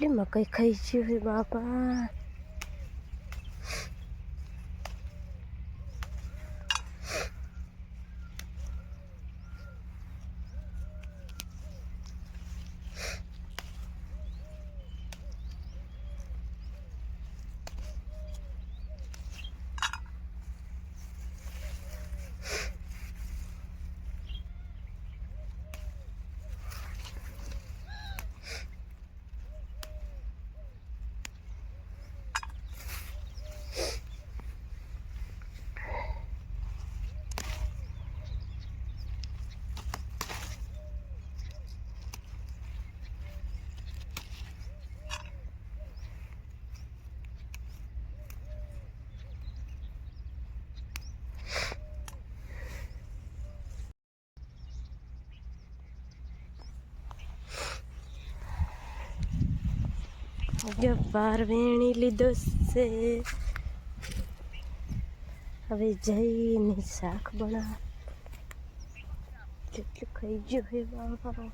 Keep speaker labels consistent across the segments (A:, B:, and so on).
A: કેટલી મકાઈ ખાઈ છે બાપા જો બાર વેણી લીધો છે. હવે જઈને શાક બના કેટલું ખાઈ ગયો હે બાપા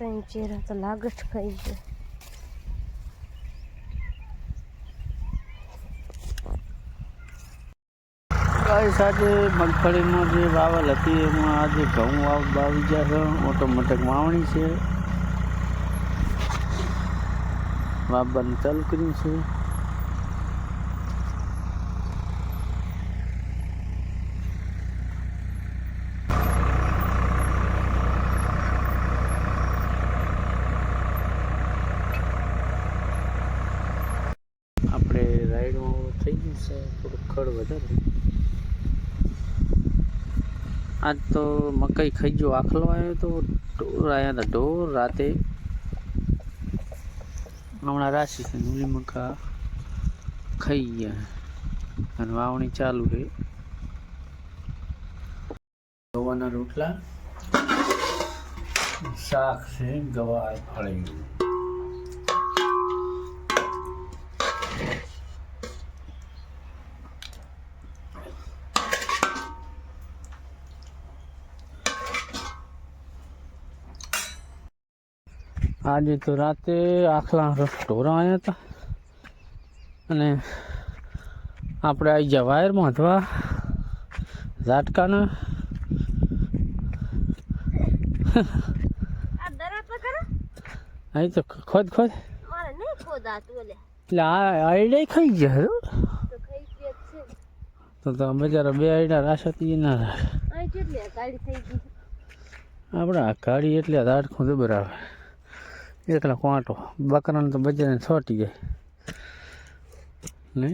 A: ત્રણ ચેરા તો લાગટ ખાઈ છે
B: ગાઈસ, આજે મગફળીમાં જે વાવલ હતી, એમાં આજે ઘઉં વાવ, વાવી ગયા છે. ઓટોમેટિક વાવણી છે. વાવવાનું ચાલુ કર્યું છે આપણે છે થોડું ખડ વધારે. આજ તો મકાઈ ખાઈ ગયો આખલો આવ્યો તો, ઢોર આવ્યા હતા ઢોર રાતે. હમણાં રાશિ છે મૂલી મકા ખાઈ ગયા અને વાવણી ચાલુ છે. ગવાના રોટલા, શાક છે ગવાર ફળેલું આજે તો રાતે આખલા ઢોરા આવ્યા હતા અને આપણે આવી ગયા વાયરમાં અથવા ઝાટકાના.
A: તો
B: અહીં તો ખોદ ખોદ. એટલે આ આઈડિયા ખાઈ ગયા.
A: તો
B: તો તો અમે જરા બે આઈડા રાશતી ના
A: રાશ.
B: આપણે આ ગાડી એટલે ઝાટકું જબર આવે એકલા કોંટો બકરાને તો બજાને છોટી જાય ને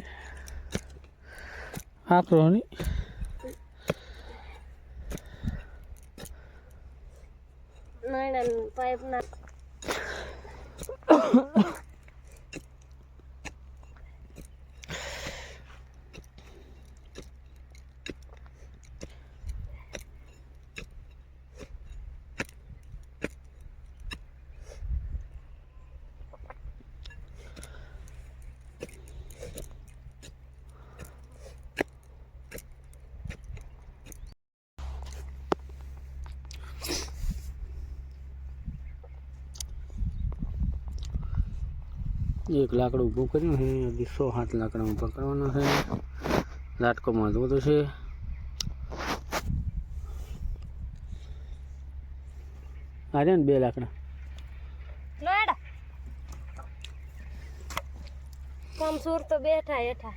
B: આપણો નહીં
A: નાના પાઇપ ના
B: એક લાકડું ઊભું કર્યું છે, હજી સો સાત લાકડા ઊભા છે. લાટકોમાં તો છે. આજે ને બે લાકડા.
A: કમસૂર તો બેઠા હેઠા.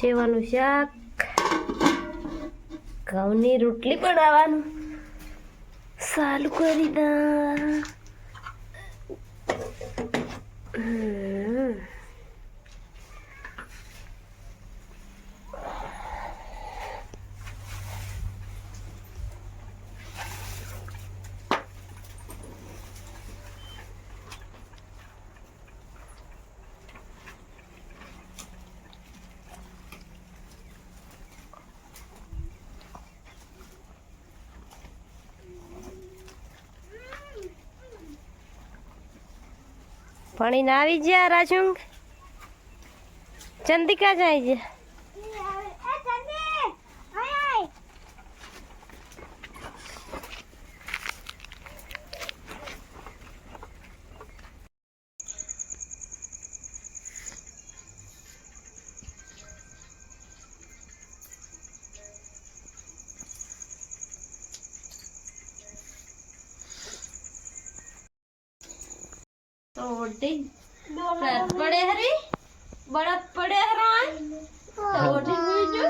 A: સેવાનું શાક? ઘઉંની રોટલી બનાવવાનું. સાલું કરી દા. હમ. પાણી ના આવી ગયા રાજુંગ ચંદિકા જાય છે રોટી પડે હરી? બળદ પડે હરાય? રોટી હુઈ જો.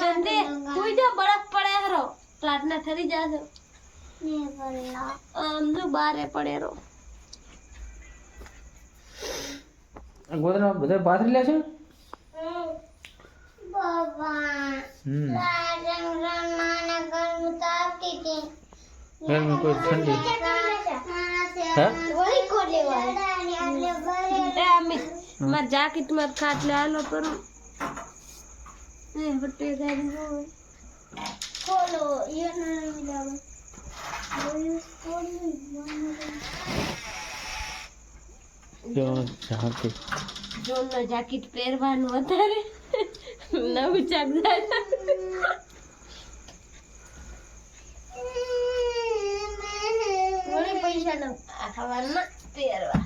A: ચંદે હુઈ જો બળદ પડે હરો. રાતના ઠરી જાશે આમનું બારે પડે રો
B: ગોદરા બધા પાથરી લે છે? હમ. ગરમી કોઈ ઠંડી? હે?
A: એ અમિત માર જાકેટ ખાટલે આલો પર એ હટે ગાડી હોય.
B: જો જાતે
A: જોનનો જાકેટ પહેરવાનું વધારે નવું ચાક પૈસા નો ખાવાના પહેરવા.